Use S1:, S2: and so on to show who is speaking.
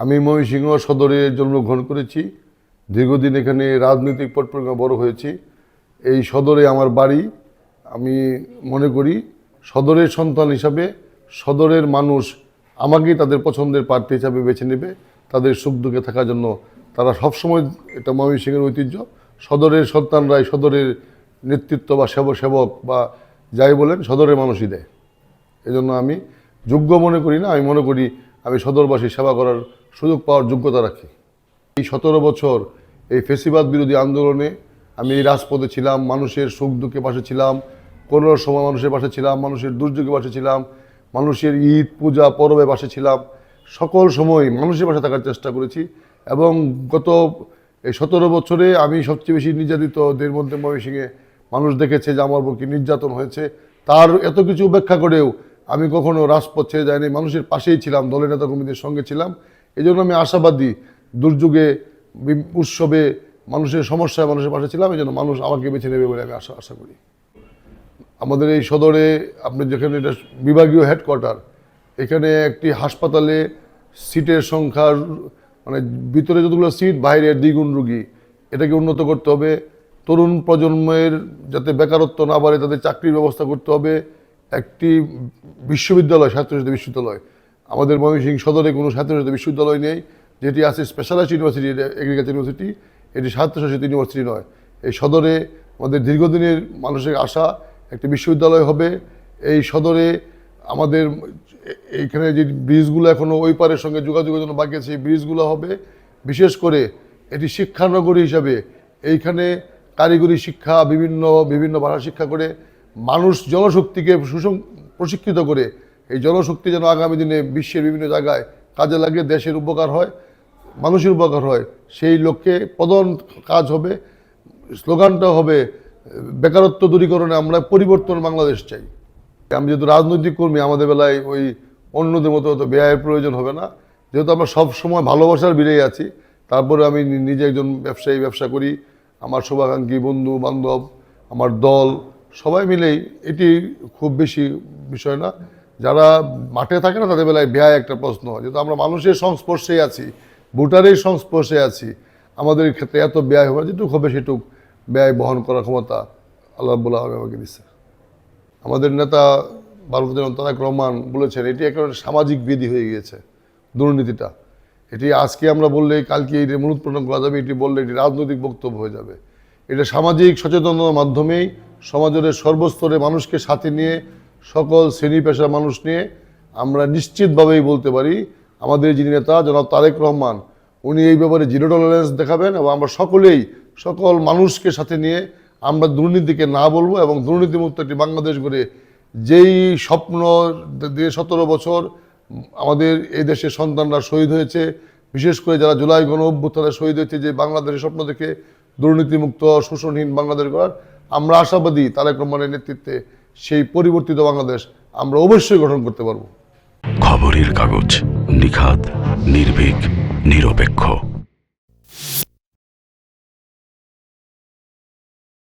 S1: আমি ময়মনসিংহ সদরে জন্মগ্রহণ করেছি। দীর্ঘদিন এখানে রাজনৈতিক পটপরিক্রমা বড় হয়েছি। এই সদরে আমার বাড়ি, আমি মনে করি সদরের সন্তান হিসাবে সদরের মানুষ আমাকেই তাদের পছন্দের প্রার্থী হিসাবে বেছে নেবে। তাদের সুখ দুঃখে থাকার জন্য তারা সবসময় এটা ময়মনসিংহের ঐতিহ্য। সদরের সন্তানরাই সদরের নেতৃত্ব বা সেবক সেবক বা যাই বলেন, সদরের মানুষই দেয়। এজন্য আমি যোগ্য মনে করি না। আমি মনে করি আমি সদরবাসী সেবা করার সুযোগ পাওয়ার যোগ্যতা রাখি। এই সতেরো বছর এই ফেসিবাদ বিরোধী আন্দোলনে আমি এই রাজপথে ছিলাম, মানুষের সুখ দুঃখে পাশে ছিলাম কোনো সময় মানুষের পাশে ছিলাম, মানুষের দুর্যোগে পাশে ছিলাম, মানুষের ঈদ, পূজা, পরবে পাশে ছিলাম। সকল সময় মানুষের পাশে থাকার চেষ্টা করেছি এবং গত এই সতেরো বছরে আমি সবচেয়ে বেশি নির্যাতিতদের মধ্যে ময়মনসিংহে মানুষ দেখেছে যে আমার উপর কি নির্যাতন হয়েছে। তার এত কিছু উপেক্ষা করেও আমি কখনো রাজপথ ছেড়ে যাইনি। মানুষের পাশেই ছিলাম, দলের নেতা কর্মীদের সঙ্গে ছিলাম। এই জন্য আমি আশাবাদী দুর্যোগে, উৎসবে মানুষের সমস্যায় মানুষের পাশে ছিলাম এই জন্য মানুষ আমাকে বেছে নেবে বলে আমি আশা আশা করি। আমাদের এই সদরে আপনি যেখানে, এটা বিভাগীয় হেডকোয়ার্টার এখানে একটি হাসপাতালে সিটের সংখ্যা মানে ভিতরে যতগুলো সিট, বাইরে দ্বিগুণ রুগী। এটাকে উন্নত করতে হবে। তরুণ প্রজন্মের যাতে বেকারত্ব না বাড়ে, তাদের চাকরির ব্যবস্থা করতে হবে। একটি বিশ্ববিদ্যালয় স্বায়ত্তশাসিত বিশ্ববিদ্যালয় আমাদের ময়মনসিংহ সদরে কোনো স্বায়ত্তশাসিত বিশ্ববিদ্যালয় নেই, যেটি আছে স্পেশালাইজড ইউনিভার্সিটি এগ্রিকালচার ইউনিভার্সিটি, এটি স্বায়ত্তশাসিত ইউনিভার্সিটি নয়। এই সদরে আমাদের দীর্ঘদিনের মানুষের আশা একটি বিশ্ববিদ্যালয় হবে। এই সদরে আমাদের এইখানে যে ব্রিজগুলো এখনও ওই পারের সঙ্গে যোগাযোগের জন্য বাকি আছে, সেই ব্রিজগুলো হবে। বিশেষ করে এটি শিক্ষানগরী হিসাবে এইখানে কারিগরি শিক্ষা, বিভিন্ন বিভিন্ন ভাষা শিক্ষা করে মানুষ জনশক্তিকে সুসং, প্রশিক্ষিত করে এই জনশক্তি যেন আগামী দিনে বিশ্বের বিভিন্ন জায়গায় কাজে লাগে দেশের উপকার হয়, মানুষের উপকার হয়, সেই লক্ষ্যে প্রধান কাজ হবে, স্লোগানটা হবে, বেকারত্ব দূরীকরণে আমরা পরিবর্তন বাংলাদেশ চাই। আমি যেহেতু রাজনৈতিক কর্মী, আমাদের বেলায় ওই অন্যদের মতো অত ব্যয়ের প্রয়োজন হবে না। যেহেতু আমরা সব সময় ভালোবাসার বিরেই আছি, তারপরে আমি নিজে একজন ব্যবসায়ী ব্যবসা করি, আমার শুভাকাঙ্ক্ষী বন্ধু, বান্ধব, আমার দল, সবাই মিলেই এটি খুব বেশি বিষয় না। যারা মাঠে থাকে না, তাদের বেলায় ব্যয় একটা প্রশ্ন। যেহেতু আমরা মানুষের সংস্পর্শে আছি, ভোটারের সংস্পর্শে আছি, আমাদের ক্ষেত্রে এত ব্যয় হবে যেটুকু হবে সেটুক ব্যয় বহন করার ক্ষমতা আল্লাহ বলা হবে আমাকে দিচ্ছে আমাদের নেতা ভারতের তারেক রহমান বলেছেন, এটি একটা সামাজিক বিধি হয়ে গিয়েছে, দুর্নীতিটা। এটি আজকে আমরা বললে, কালকে এটি মূলোৎপাদন করা যাবে, এটি বললে এটি রাজনৈতিক বক্তব্য হয়ে যাবে। এটা সামাজিক সচেতনতার মাধ্যমেই সমাজের সর্বস্তরে মানুষকে সাথে নিয়ে সকল শ্রেণি পেশার মানুষ নিয়ে আমরা নিশ্চিতভাবেই বলতে পারি, আমাদের যিনি নেতা, জনাব তারেক রহমান, উনি এই ব্যাপারে জিরো টলারেন্স দেখাবেন এবং আমরা সকলেই, সকল মানুষকে সাথে নিয়ে আমরা দুর্নীতিকে না বলব এবং দুর্নীতিমুক্ত একটি বাংলাদেশ গড়ে, যেই স্বপ্ন দিয়ে সতেরো বছর আমাদের এই দেশের সন্তানরা শহীদ হয়েছে, বিশেষ করে যারা জুলাই গণ অভ্যুত্থানে শহীদ হয়েছে, যে বাংলাদেশের স্বপ্ন দেখে দুর্নীতিমুক্ত, শোষণহীন বাংলাদেশ গড়ার, আমরা আশাবাদী তারেক রহমানের নেতৃত্বে সেই পরিবর্তিত বাংলাদেশ আমরা অবশ্যই গঠন করতে পারব।
S2: খবরের কাগজ নিখাত নির্ভীক নিরপেক্ষ।